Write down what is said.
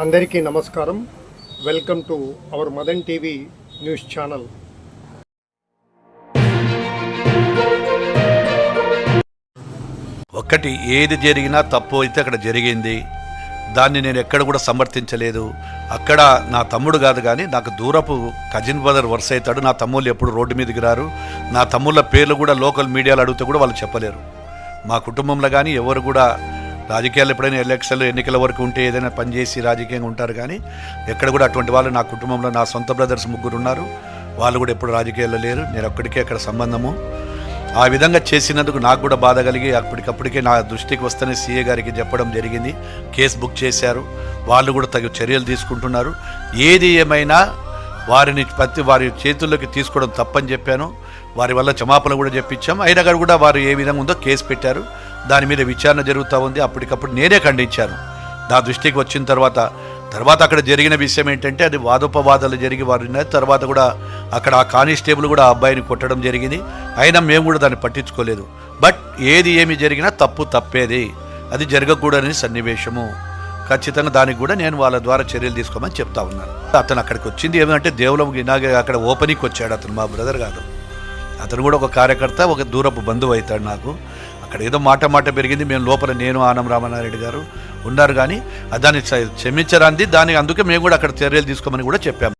అందరికీ నమస్కారం. Welcome to our Madan TV news channel ఒక్కటి ఏది జరిగినా తప్పు అయితే అక్కడ జరిగింది. దాన్ని నేను ఎక్కడ కూడా సమర్థించలేదు. అక్కడ నా తమ్ముడు కాదు కానీ నాకు దూరపు కజిన్ బ్రదర్ వరుస అవుతాడు. నా తమ్ముళ్ళు ఎప్పుడు రోడ్డు మీదకి రారు. నా తమ్ముళ్ళ పేర్లు కూడా లోకల్ మీడియాలో అడిగితే కూడా వాళ్ళు చెప్పలేరు. మా కుటుంబంలో కానీ ఎవరు కూడా రాజకీయాలు ఎప్పుడైనా ఎలక్షన్లు ఎన్నికల వరకు ఉంటే ఏదైనా పనిచేసి రాజకీయంగా ఉంటారు కానీ ఎక్కడ కూడా అటువంటి వాళ్ళు నా కుటుంబంలో నా సొంత బ్రదర్స్ ముగ్గురు ఉన్నారు. వాళ్ళు కూడా ఎప్పుడు రాజకీయాల్లో లేరు. నేను ఒక్కడికే అక్కడ సంబంధము. ఆ విధంగా చేసినందుకు నాకు కూడా బాధ కలిగి అప్పటికప్పటికే నా దృష్టికి వస్తేనే సీఏ గారికి చెప్పడం జరిగింది. కేసు బుక్ చేశారు. వాళ్ళు కూడా తగు చర్యలు తీసుకుంటున్నారు. ఏది ఏమైనా వారిని ప్రతి వారి చేతుల్లోకి తీసుకోవడం తప్పని చెప్పాను. వారి వల్ల క్షమాపణ కూడా చెప్పించాం. అయినా కూడా వారు ఏ విధంగా ఉందో కేసు పెట్టారు. దాని మీద విచారణ జరుగుతూ ఉంది. అప్పటికప్పుడు నేనే ఖండించాను. నా దృష్టికి వచ్చిన తర్వాత తర్వాత అక్కడ జరిగిన విషయం ఏంటంటే అది వాదోపవాదాలు జరిగి వారు తర్వాత కూడా అక్కడ ఆ కానిస్టేబుల్ కూడా ఆ అబ్బాయిని కొట్టడం జరిగింది. అయినా మేము కూడా దాన్ని పట్టించుకోలేదు. బట్ ఏది ఏమి జరిగినా తప్పు తప్పేది. అది జరగకూడని సన్నివేశము. ఖచ్చితంగా దానికి కూడా నేను వాళ్ళ ద్వారా చర్యలు తీసుకోమని చెప్తా ఉన్నాను. అతను అక్కడికి వచ్చింది. ఏమంటే దేవులం ఇనాగే అక్కడ ఓపెనింగ్కి వచ్చాడు అతను మా బ్రదర్ కాదు అతను కూడా ఒక కార్యకర్త ఒక దూరపు బంధువు అవుతాడు నాకు. అక్కడ ఏదో మాట మాట పెరిగింది మేము లోపల నేను ఆనం రామనారెడ్డి గారు ఉన్నారు కానీ దాన్ని క్షమించరాంది. దానికి అందుకే మేము కూడా అక్కడ చర్యలు తీసుకోమని కూడా చెప్పాము.